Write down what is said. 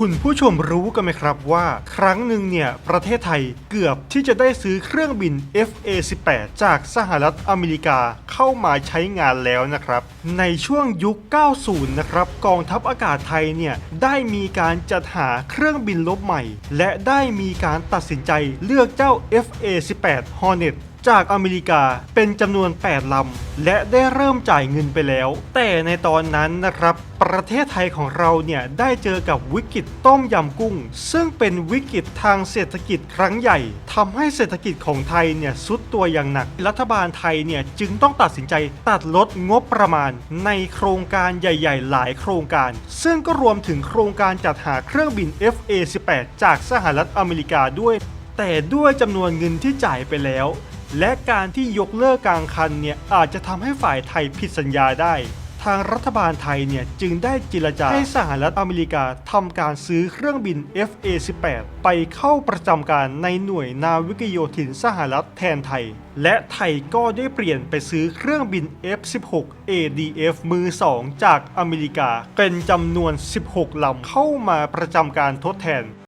คุณผู้ชมรู้กันไหมครับว่า ครั้งหนึ่งเนี่ย ประเทศไทยเกือบที่จะได้ซื้อเครื่องบิน FA-18 จากสหรัฐอเมริกาเข้ามาใช้งานแล้วนะครับ ในช่วงยุค 90 นะครับ กองทัพอากาศไทยเนี่ย ได้มีการจัดหาเครื่องบินลบใหม่ และได้มีการตัดสินใจเลือกเจ้า FA-18 Hornet จากอเมริกาเป็นจำนวน 8 ลำ และได้เริ่มจ่ายเงินไปแล้ว แต่ในตอนนั้นนะครับประเทศไทยของเราเนี่ยได้เจอกับวิกฤตต้มยำกุ้ง ซึ่งเป็นวิกฤตทางเศรษฐกิจครั้งใหญ่ทำให้เศรษฐกิจของไทยเนี่ยซุดตัวอย่างหนัก รัฐบาลไทยเนี่ยจึงต้องตัดสินใจตัดลดงบประมาณ ในโครงการใหญ่ ๆ หลายโครงการ ซึ่งก็รวมถึงโครงการจัดหาเครื่องบิน FA-18 จากสหรัฐอเมริกาด้วย แต่ด้วยจำนวนเงินที่จ่ายไปแล้ว และการที่ยกเลิกกลางคันเนี่ยอาจจะทำให้ฝ่ายไทยผิดสัญญาได้ ทางรัฐบาลไทยเนี่ยจึงได้เจรจาให้สหรัฐอเมริกาทำการซื้อเครื่องบิน FA-18 ไปเข้าประจำการในหน่วยนาวิกโยธินสหรัฐแทนไทย และไทยก็ได้เปลี่ยนไปซื้อเครื่องบิน F-16 ADF มือ 2 จากอเมริกา เป็นจำนวน 16ลำเข้ามาประจำการทดแทน